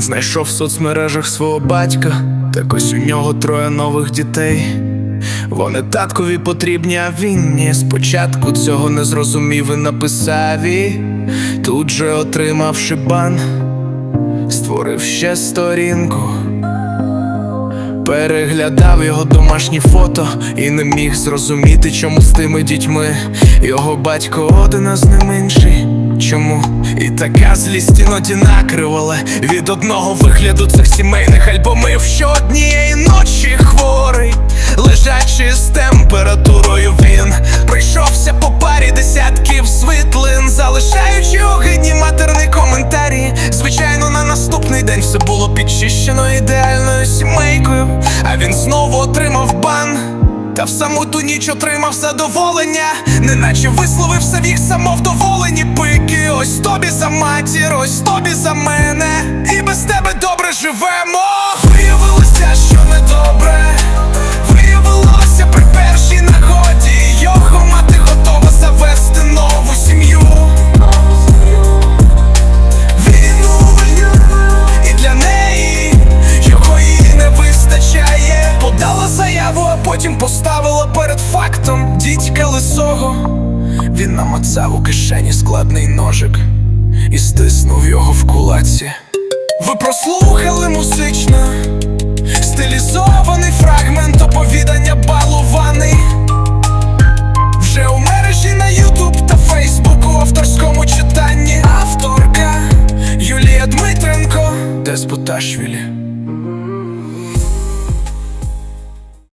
Він знайшов в соцмережах свого батька, так ось у нього троє нових дітей. Вони таткові потрібні, а він ні. Спочатку цього не зрозумів і написав і тут же отримавши бан, створив ще сторінку. Переглядав його домашні фото і не міг зрозуміти, чому з тими дітьми його батько один, а з ним інший. Чому? І така злість іноді накривала від одного вигляду цих сімейних альбомів, що однієї ночі хворий, лежачи з температурою, він пройшовся по парі десятків світлин, залишаючи огидні матерні коментарі. Звичайно, на наступний день все було підчищено ідеальною сімейкою, а він знову отримав бан. Та в саму ту ніч отримав задоволення, неначе висловив самих самовдоволені пики. Ось тобі за матір, ось тобі за мене, і без тебе добре живемо. Виявилося, що недобре, виявилося при першій нагоді. Його мати готова завести нову сім'ю. Він і для неї його їй не вистачає. Подала заяву, а потім поставила перед фактом дідька лисого. Він намацав у кишені складний ножик і стиснув його в кулаці. Ви прослухали музично, стилізований фрагмент оповідання балувани. Вже у мережі на Ютуб та Фейсбуку у авторському читанні авторка Юлія Дмитренко Деспоташвілі